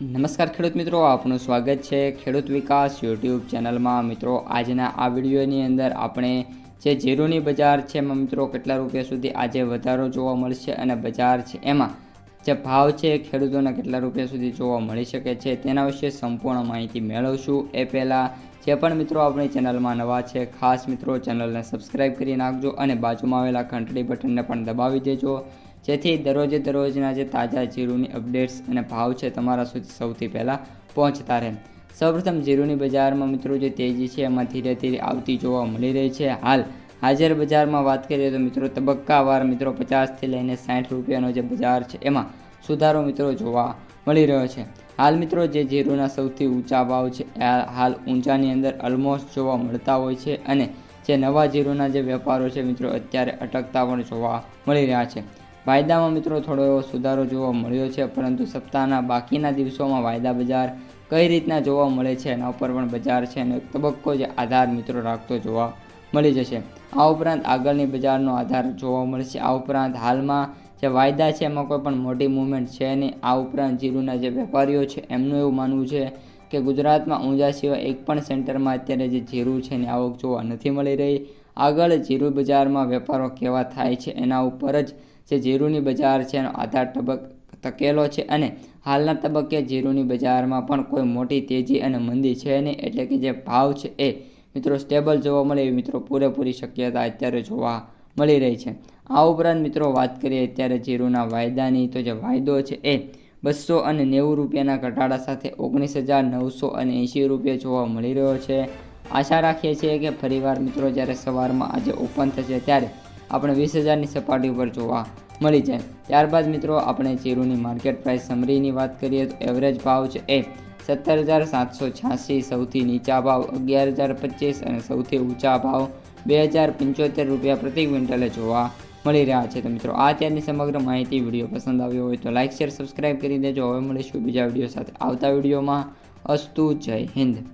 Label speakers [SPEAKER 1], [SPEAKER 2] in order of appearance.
[SPEAKER 1] નમસ્કાર ખેડૂત મિત્રો, આપનું સ્વાગત છે ખેડૂત વિકાસ યુટ્યુબ ચેનલમાં. મિત્રો, આજના આ વિડીયોની અંદર આપણે જે જીરુની બજાર છે, એમાં મિત્રો, કેટલા રૂપિયા સુધી આજે વધારો જોવા મળશે અને બજાર છે, એમાં જે ભાવ છે ખેડૂતોના કેટલા રૂપિયા સુધી જોવા મળી શકે છે, તેના વિશે સંપૂર્ણ માહિતી મેળવશું. એ પહેલાં જે પણ મિત્રો આપણી ચેનલમાં નવા છે, ખાસ મિત્રો, ચેનલને સબસ્ક્રાઈબ કરી નાખજો અને બાજુમાં આવેલા ઘંટડી બટનને પણ દબાવી દેજો. જેથી દરરોજે દરરોજના જે તાજા જીરુની અપડેટ્સ અને ભાવ છે તમારા સુધી સૌથી પહેલાં પહોંચતા રહે. સૌપ્રથમ જીરુની બજારમાં મિત્રો જે તેજી છે, એમાં ધીરે ધીરે આવતી જોવા મળી રહી છે. હાલ હાજર બજારમાં વાત કરીએ તો મિત્રો તબક્કાવાર મિત્રો પચાસથી લઈને સાઠ રૂપિયાનો જે બજાર છે, એમાં સુધારો મિત્રો જોવા મળી રહ્યો છે. હાલ મિત્રો જે જીરુના સૌથી ઊંચા ભાવ છે હાલ ઊંચાની અંદર ઓલમોસ્ટ જોવા મળતા હોય છે અને જે નવા જીરુના જે વેપારો છે મિત્રો અત્યારે અટકતા પણ જોવા મળી રહ્યા છે. વાયદામાં મિત્રો થોડો એવો સુધારો જોવા મળ્યો છે, પરંતુ સપ્તાહના બાકીના દિવસોમાં વાયદા બજાર કઈ રીતના જોવા મળે છે એના ઉપર પણ બજાર છે એનો એક તબક્કો જે આધાર મિત્રો રાખતો જોવા મળી જશે. આ ઉપરાંત આગળની બજારનો આધાર જોવા મળશે. આ ઉપરાંત હાલમાં જે વાયદા છે એમાં કોઈ પણ મોટી મૂવમેન્ટ છે નહીં. આ ઉપરાંત જીરુના જે વેપારીઓ છે એમનું એવું માનવું છે કે ગુજરાતમાં ઊંઝા સિવાય એક પણ સેન્ટરમાં અત્યારે જે જીરું છે એની આવક જોવા નથી મળી રહી. આગળ જીરુ બજારમાં વેપારો કેવા થાય છે એના ઉપર જ જે જીરુની બજાર છે એનો આધાર તબક તકેલો છે અને હાલના તબક્કે જીરુની બજારમાં પણ કોઈ મોટી તેજી અને મંદી છે નહીં. એટલે કે જે ભાવ છે એ મિત્રો સ્ટેબલ જોવા મળે એવી મિત્રો પૂરેપૂરી શક્યતા અત્યારે જોવા મળી રહી છે. આ ઉપરાંત મિત્રો વાત કરીએ અત્યારે જીરુના વાયદાની, તો જે વાયદો છે એ બસો અને નેવું રૂપિયાના ઘટાડા સાથે ઓગણીસ હજાર નવસો અને એંશી રૂપિયા જોવા મળી રહ્યો છે. આશા રાખીએ છીએ કે ફરીવાર મિત્રો જ્યારે સવારમાં આજે ઓપન થશે ત્યારે આપણે વીસ હજારની સપાટી ઉપર જોવા મળી જાય. ત્યારબાદ મિત્રો, આપણે જીરુની માર્કેટ પ્રાઇસ સમરીની વાત કરીએ તો એવરેજ ભાવ છે એ સત્તર હજાર સાતસો છ્યાસી, સૌથી નીચા ભાવ અગિયાર હજાર પચીસ અને સૌથી ઊંચા ભાવ બે હજાર પંચોતેર રૂપિયા પ્રતિ ક્વિન્ટલે જોવા મળી રહ્યા છે. તો મિત્રો, આ ત્યારની સમગ્ર માહિતી વીડિયો પસંદ આવ્યો હોય તો લાઇક શેર સબસ્ક્રાઇબ કરી દેજો. હવે મળીશું બીજા વીડિયો સાથે. આવતા વિડીયોમાં અસ્તુ જય હિન્દ.